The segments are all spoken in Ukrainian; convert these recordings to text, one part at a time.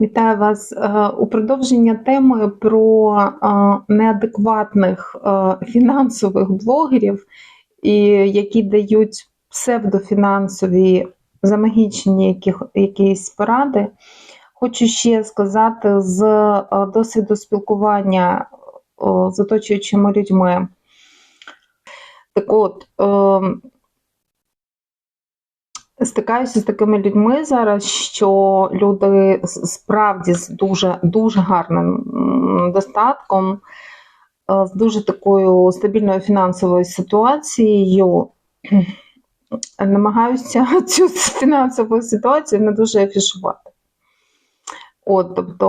Вітаю вас Е, у продовження теми про е, неадекватних е, фінансових блогерів, які дають псевдофінансові замагічені якісь поради. Хочу ще сказати з досвіду спілкування з оточуючими людьми. Так от, е, Стикаюся з такими людьми зараз, що люди справді з дуже дуже гарним достатком, е, з дуже такою стабільною фінансовою ситуацією, намагаються цю фінансову ситуацію не дуже афішувати. От, тобто,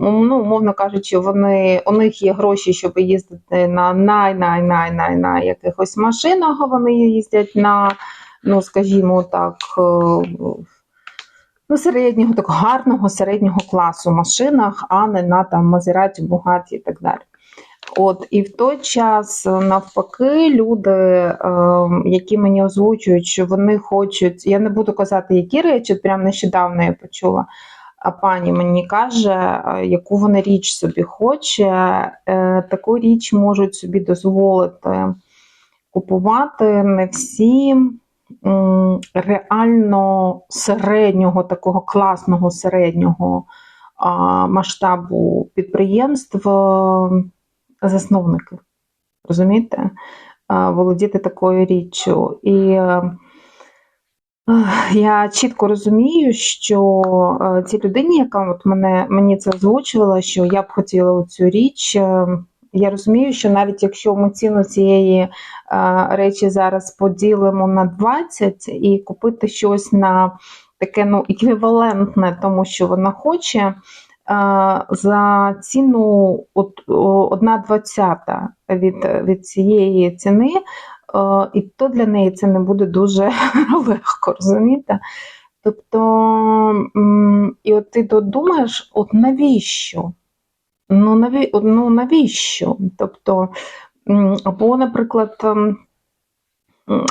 е, ну, умовно кажучи, вони, у них є гроші, щоб їздити на най-най-най-най-най якихось машинах, вони їздять на ну, скажімо так, е, ну, середнього, так гарного середнього класу машинах, а не на там Мазераті, Бугаті і так далі. От, і в той час, е, навпаки, люди, е, які мені озвучують, що вони хочуть, я не буду казати, які речі, прямо нещодавно я почула. А пані мені каже, е, яку вона річ собі хоче, е, таку річ можуть собі дозволити купувати не всі м, реально середнього, такого класного середнього масштабу підприємств е, засновники. Розумієте? Володіти такою річчю. І е, я чітко розумію, що е, цій людині, яка от мене, мені це озвучувала, що я б хотіла цю річ. Я розумію, що навіть якщо ми ціну цієї е, речі зараз поділимо на 20 і купити щось на таке ну, еквівалентне тому, що вона хоче, е, за ціну от, о, 1 двадцята від, від цієї ціни, е, і то для неї це не буде дуже легко, розумієте? Тобто, і от ти думаєш, от навіщо? Ну, наві... ну навіщо? Тобто, або, наприклад, ем,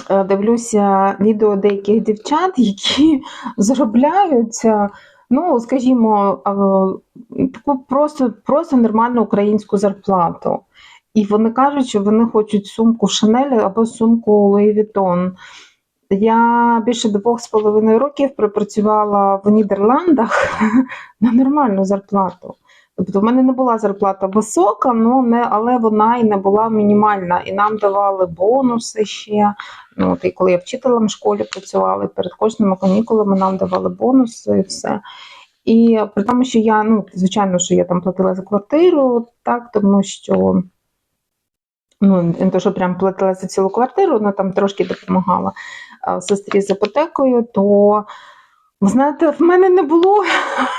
е, дивлюся відео деяких дівчат, які заробляють, е, ну, скажімо, е, таку просто, просто нормальну українську зарплату. І вони кажуть, що вони хочуть сумку Шанель або сумку Louis Vuitton. Я більше двох з половиною років пропрацювала в Нідерландах на нормальну зарплату. Тобто в мене не була зарплата висока, ну не, але вона і не була мінімальна. І нам давали бонуси ще. Ну, от, і коли я вчителем в школі працювала, перед кожними канікулами нам давали бонуси і все. І при тому, що я, ну, звичайно, що я там платила за квартиру, так, тому що ну, не то, що прям платила за цілу квартиру, вона там трошки допомагала сестрі з іпотекою, то знаєте, в мене не було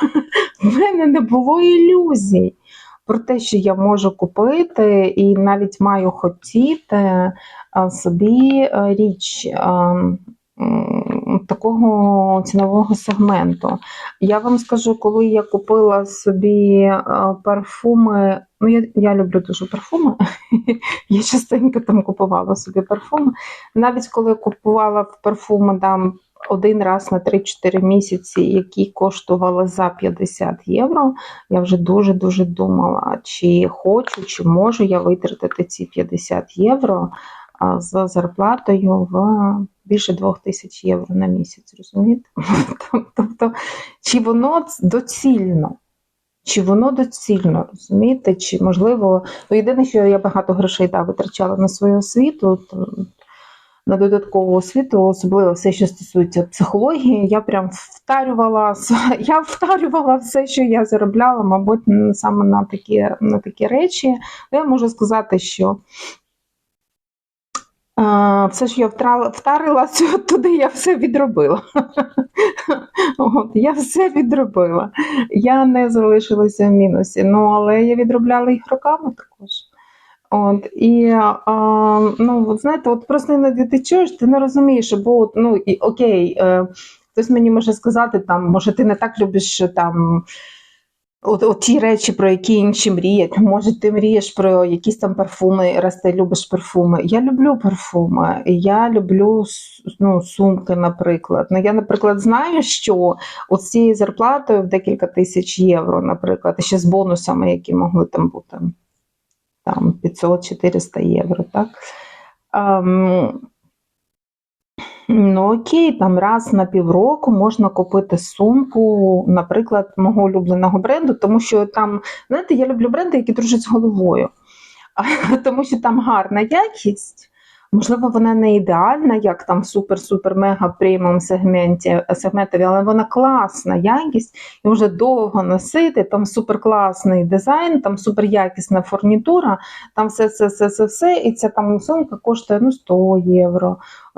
в мене не було ілюзій про те, що я можу купити, і навіть маю хотіти собі річ такого цінового сегменту. Я вам скажу, коли я купила собі парфуми, ну я, я люблю дуже парфуми, я частенько там купувала собі парфуми. Навіть коли купувала в парфуми там один раз на 3-4 місяці, які коштували за 50 євро, я вже дуже-дуже думала, чи хочу, чи можу я витратити ці 50 євро за зарплатою в більше 2000 євро на місяць, розумієте? Тобто, чи воно доцільно? Чи воно доцільно, розумієте? Чи можливо, ну єдине, що я багато грошей да, витрачала на свою освіту, на додаткову освіту, особливо все, що стосується психології, я прям втарювала я втарювала все, що я заробляла, мабуть, саме на такі, на такі речі. Я можу сказати, що все, що я втрала, втарила, це туди я все відробила. От, я все відробила. Я не залишилася в мінусі. Ну, але я відробляла їх роками також. От, і, а, ну, знаєте, от просто іноді ти чуєш, ти не розумієш, бо, ну, і, окей, е, хтось мені може сказати, там, може, ти не так любиш там От, от ті речі, про які інші мріють. Може, ти мрієш про якісь там парфуми, раз ти любиш парфуми. Я люблю парфуми, я люблю ну, сумки, наприклад. Ну, я, наприклад, знаю, що от з цією зарплатою в декілька тисяч євро, наприклад, ще з бонусами, які могли там бути там 500-400 євро, так? Ем, Ну окей, там раз на півроку можна купити сумку, наприклад, мого улюбленого бренду, тому що там, знаєте, я люблю бренди, які дружать з головою, тому що там гарна якість. Можливо, вона не ідеальна, як там супер-супер-мега преміум сегменті сегментові, але вона класна якість і вже довго носити. Там суперкласний дизайн, там суперякісна фурнітура, там все, все, все, все, все. І ця там сумка коштує ну, 100 євро,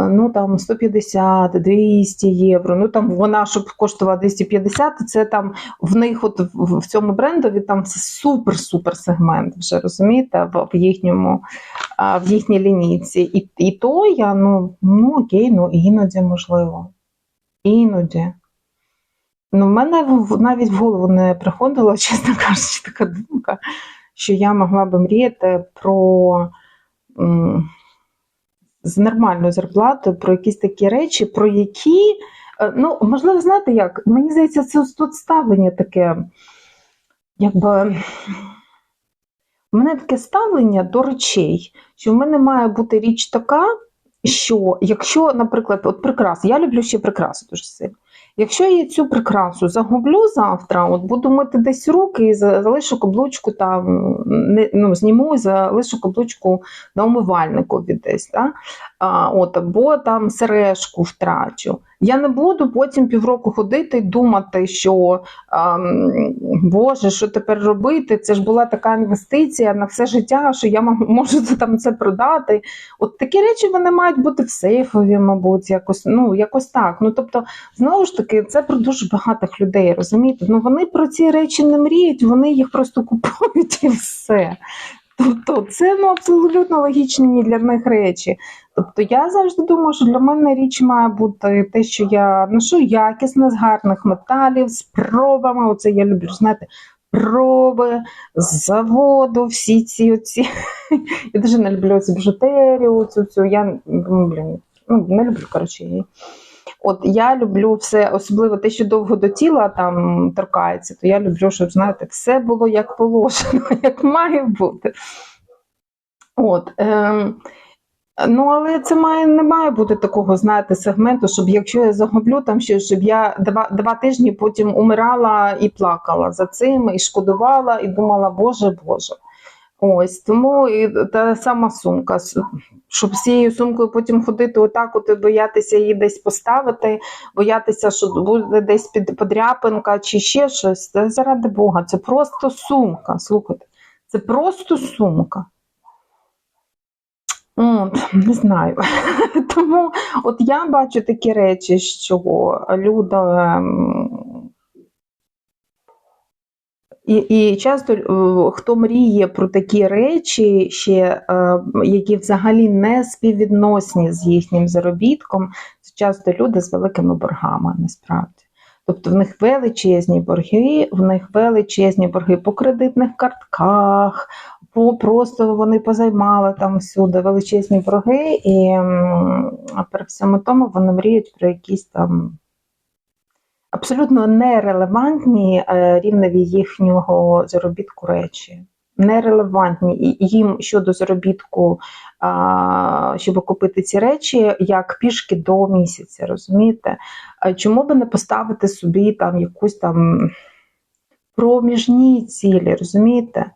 ну там 150, 200 євро. Ну там вона, щоб коштувала 250, це там в них, от в цьому брендові, там супер-супер сегмент. Вже розумієте, в їхньому в їхній лінійці. І і то я ну, ну окей, ну іноді можливо. Іноді. Ну, в мене навіть в голову не приходила, чесно кажучи, така думка, що я могла би мріяти про з нормальною зарплатою, про якісь такі речі, про які, е, ну, можливо, знаєте як? Мені здається, це тут ставлення таке, якби. У мене таке ставлення до речей, що в мене має бути річ така, що якщо, наприклад, от прикрас, я люблю ще прикраси дуже сильно. Якщо я цю прикрасу загублю завтра, от буду мити десь руки і залишу каблучку не, ну, зніму і залишу каблучку на умивальнику десь, так? От, або там сережку втрачу. Я не буду потім півроку ходити і думати, що а, Боже, що тепер робити? Це ж була така інвестиція на все життя, що я можу там це продати. От такі речі вони мають бути в сейфові, мабуть, якось ну, якось так. Ну, тобто, знову ж таки, це про дуже багатих людей, розумієте? Ну вони про ці речі не мріють, вони їх просто купують і все. Тобто це ну, абсолютно логічні для них речі. Тобто я завжди думаю, що для мене річ має бути те, що я ношу якісне з гарних металів, з пробами. Оце я люблю, знаєте, проби з заводу, всі ці оці. Я дуже не люблю цю біжутерію, цю цю. Я блін, ну, не люблю, коротше, її. От я люблю все, особливо те, що довго до тіла там торкається, то я люблю, щоб знаєте, все було як положено, як має бути. От, е, Ну, але це має не має бути такого, знаєте, сегменту, щоб якщо я загублю там ще, щоб я два два тижні потім умирала і плакала за цим, і шкодувала, і думала, Боже Боже. Ось тому і та сама сумка, щоб з цією сумкою потім ходити отак, от і боятися її десь поставити, боятися, що буде десь під подряпинка чи ще щось. Це заради Бога, це просто сумка. Слухайте, це просто сумка. От, Не знаю. Тому от я бачу такі речі, що люди. І і часто е, хто мріє про такі речі, ще е, які взагалі не співвідносні з їхнім заробітком, це часто люди з великими боргами насправді. Тобто в них величезні борги, в них величезні борги по кредитних картках, по просто вони позаймали там всюди величезні борги, і при всьому тому вони мріють про якісь там абсолютно нерелевантні е, рівневі їхнього заробітку речі. Нерелевантні їм щодо заробітку, щоб купити ці речі, як пішки до місяця, розумієте? Чому би не поставити собі там якусь там проміжні цілі, розумієте?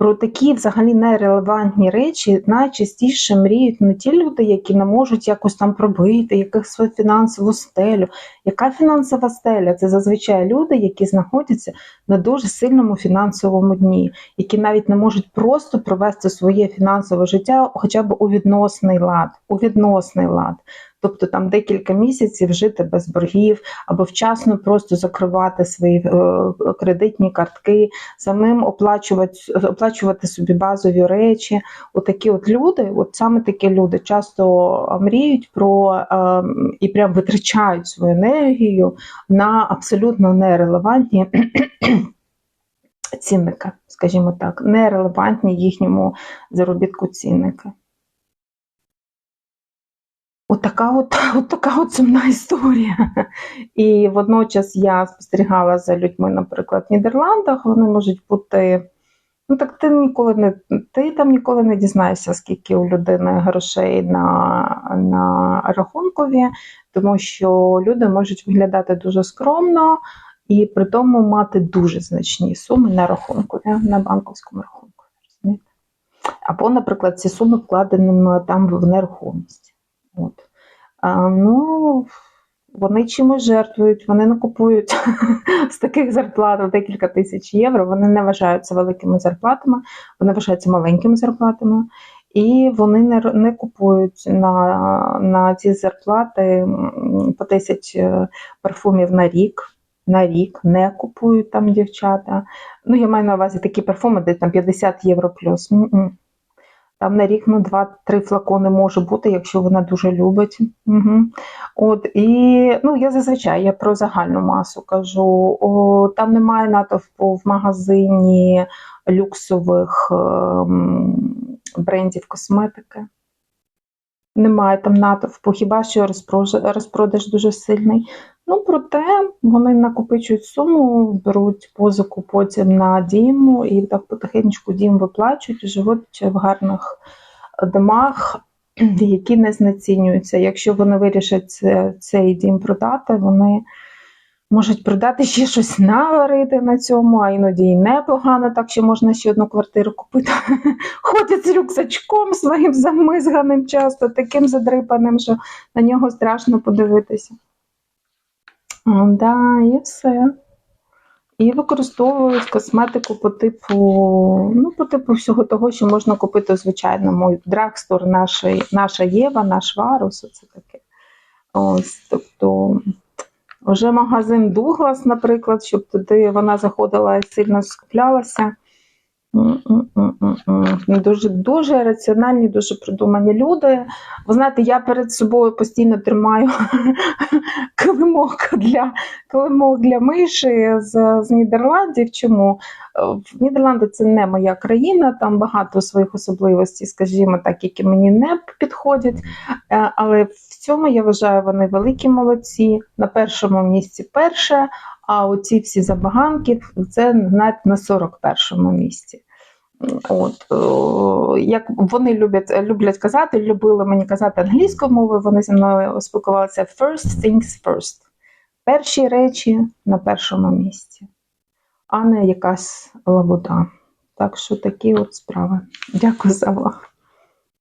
Про такі взагалі нерелевантні речі найчастіше мріють не ті люди, які не можуть якось там пробити, яких свою фінансову стелю. Яка фінансова стеля? Це зазвичай люди, які знаходяться на дуже сильному фінансовому дні, які навіть не можуть просто провести своє фінансове життя хоча б у відносний лад, у відносний лад тобто там декілька місяців жити без боргів, або вчасно просто закривати свої е, кредитні картки, самим оплачувати оплачувати собі базові речі. Отакі от люди, от саме такі люди часто мріють про е, і прям витрачають свою енергію на абсолютно нерелевантні. цінники, скажімо так, нерелевантні їхньому заробітку цінники. Отака от, от така от сумна історія. І водночас я спостерігала за людьми, наприклад, в Нідерландах. Вони можуть бути. Ну так ти ніколи не ти там ніколи не дізнаєшся, скільки у людини грошей на, на рахункові, тому що люди можуть виглядати дуже скромно і при тому мати дуже значні суми на рахунку, на банковському рахунку. Або, наприклад, ці суми вкладені там в нерухомість. От. А, ну, вони чимось жертвують, вони не купують з таких зарплат декілька тисяч євро. Вони не вважаються великими зарплатами, вони вважаються маленькими зарплатами, і вони не, не купують на, на ці зарплати м, по 10 е, парфумів на рік. На рік не купують там дівчата. Ну, я маю на увазі такі парфуми, де там 50 євро плюс. М-м. Там на рік ну, 2-3 флакони може бути, якщо вона дуже любить. Угу. От, і ну, я зазвичай я про загальну масу кажу. О, там немає натовпу в магазині люксових ем, брендів косметики. Немає там натовпу, хіба що розпродаж, дуже сильний. Ну, проте вони накопичують суму, беруть позику потім на дім і так потихеньку дім виплачують і живуть в гарних домах, які не знецінюються. Якщо вони вирішать цей дім продати, вони можуть продати ще щось наварити на цьому, а іноді і непогано, так що можна ще одну квартиру купити. Ходять з рюкзачком своїм замизганим часто, таким задрипаним, що на нього страшно подивитися. А, Да, і все. І використовують косметику по типу, ну, по типу всього того, що можна купити у звичайному драгстор, наша, наша Єва, наш Варус, оце таке. Ось, тобто, вже магазин Дуглас, наприклад, щоб туди вона заходила і сильно скуплялася. Дуже, дуже раціональні, дуже продумані люди. Ви знаєте, я перед собою постійно тримаю килимок для, килимок для миші з, з Нідерландів. Чому? Е, В Нідерланди це не моя країна, там багато своїх особливостей, скажімо так, які мені не підходять. Е, Але в цьому я вважаю, вони великі молодці. На першому місці перше, а оці всі забаганки це навіть на 41-му місці. От, як вони люблять, люблять казати, любили мені казати англійською мовою, вони зі мною спілкувалися first things first. Перші речі на першому місці, а не якась лабуда. Так що такі от справи. Дякую за увагу.